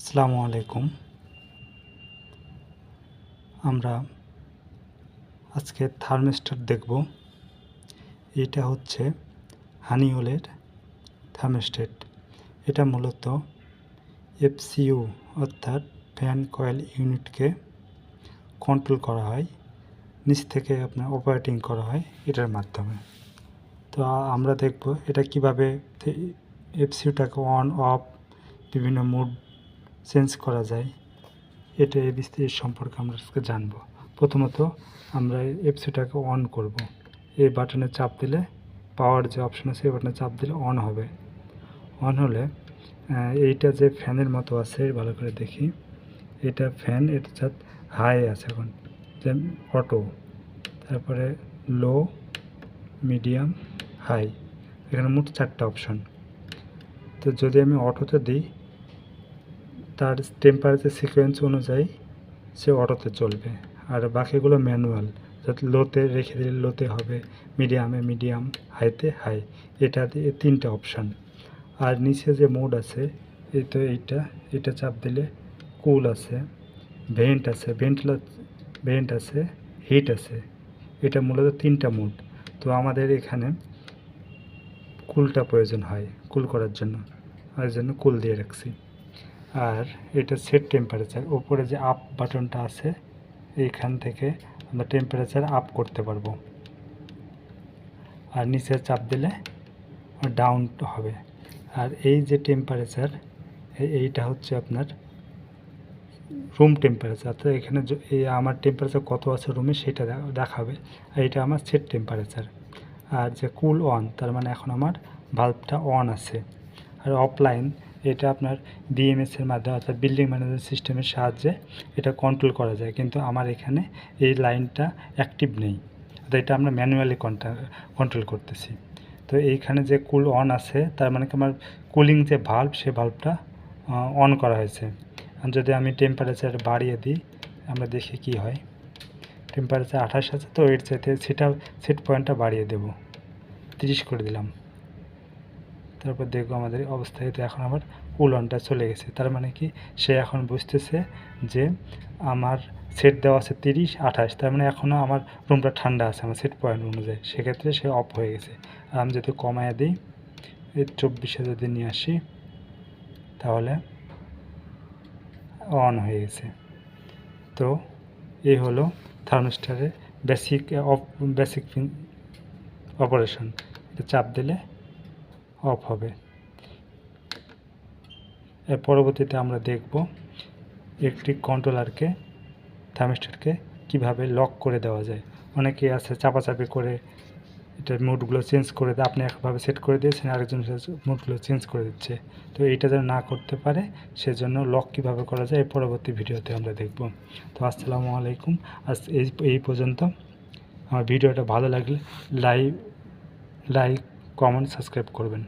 আসসালামু আলাইকুম। আমরা আজকে থার্মিস্টর দেখব। এটা হচ্ছে হানিওলের থার্মিস্টেট। এটা মূলত এফসিইউ অর্থাৎ ফ্যান কয়েল ইউনিটকে কন্ট্রোল করা হয়। নিচ থেকে আপনার অপারেটিং করা হয় এটার মাধ্যমে। তো আমরা দেখব এটা কীভাবে এফসিউটাকে অন, অফ বিভিন্ন মুড চেঞ্জ করা যায়। এটা এই বিস্তারিত সম্পর্কে আমরা আজকে জানব। প্রথমত আমরা এফসিটাকে অন করব। এই বাটনে চাপ দিলে পাওয়ার যে অপশন আছে, এই বাটনে চাপ দিলে অন হবে। অন হলে এইটা যে ফ্যানের মতো আছে, ভালো করে দেখি। এটা ফ্যান, এটা চাপ হাই আছে এখন। যে অটো। তারপরে লো, মিডিয়াম, হাই। এখানে মোট চারটা অপশন। তো যদি আমি অটোতে দিই তার টেম্পারেচার সিকোয়েন্স অনুযায়ী সে অটোতে চলবে। আর বাকিগুলো ম্যানুয়াল যাতে লোতে রেখে দিলে লোতে হবে মিডিয়ামে মিডিয়াম হাইতে হাই এটা দিয়ে তিনটে অপশান আর নিচে যে মোড আছে, এই তো এইটা, এটা চাপ দিলে কুল আছে ভেন্ট আছে ভেন্টলা ভেন্ট আছে হিট আছে, এটা মূলত তিনটা মোড তো আমাদের এখানে কুলটা প্রয়োজন হয় কুল করার জন্য। আর জন্য কুল দিয়ে রাখছি। আর এটা সেট টেম্পারেচার ওপরে যে আপ বাটনটা আছে, এইখান থেকে আমরা টেম্পারেচার আপ করতে পারব। আর নিচে চাপ দিলে ডাউন হবে। আর এই যে টেম্পারেচার এইটা হচ্ছে আপনার রুম টেম্পারেচার তো এখানে এই আমার টেম্পারেচার কত আছে রুমে সেটা দেখাবে। আর এটা আমার সেট টেম্পারেচার আর যে কুল অন তার মানে এখন আমার বাল্বটা অন আছে। আর অফলাইন এটা আপনার বিএমএস এর মাধ্যমে অর্থাৎ বিল্ডিং ম্যানেজমেন্ট সিস্টেমের সাহায্যে এটা কন্ট্রোল করা যায়। কিন্তু আমার এখানে এই লাইনটা অ্যাক্টিভ নেই। তো এটা আমরা ম্যানুয়ালি কন্ট্রোল করতেছি। তো এইখানে যে কুল অন আছে, তার মানে কি আমার কুলিং যে ভাল্ব সে ভাল্বটা অন করা হয়েছে। আর যদি আমি টেম্পারেচার বাড়িয়ে দিই, আমরা দেখি কি হয়। টেম্পারেচার আঠাশ আছে, তো এর চাইতে সেটা সেট পয়েন্টটা বাড়িয়ে দেব। তিরিশ করে দিলাম। তারপর দেখব আমাদের অবস্থায় তো এখন আমার কুল অনটা চলে গেছে। তার মানে কি? সে এখন বুঝতেছে যে আমার সেট দেওয়া আছে তিরিশ, আঠাশ। তার মানে এখনও আমার রুমটা ঠান্ডা আছে, আমার সেট পয়েন্ট অনুযায়ী। সেক্ষেত্রে সে অফ হয়ে গেছে। আর আমি যদি কমায় দিই চব্বিশে যদি নিয়ে আসি, তাহলে অন হয়ে গেছে। তো এই হলো থার্মোস্টারের বেসিক বেসিক অপারেশন এটা চাপ দিলে অফ হবে। এর পরবর্তীতে আমরা দেখব ইলেকট্রিক কন্ট্রোলারকে থার্মিস্টারকে কীভাবে লক করে দেওয়া যায়। অনেকে আছে চাপাচাপি করে এটার মুডগুলো চেঞ্জ করে দেয় আপনি একভাবে সেট করে দিয়েছেন, আরেকজন মুডগুলো চেঞ্জ করে দিচ্ছে। তো এইটা যেন না করতে পারে, সেজন্য লক কীভাবে করা যায়, এর পরবর্তী ভিডিওতে আমরা দেখব। তো আসসালামু আলাইকুম। আজ এই এই পর্যন্ত। আমার ভিডিওটা ভালো লাগলে, লাইক লাইক কমেন্ট সাবস্ক্রাইব করবেন।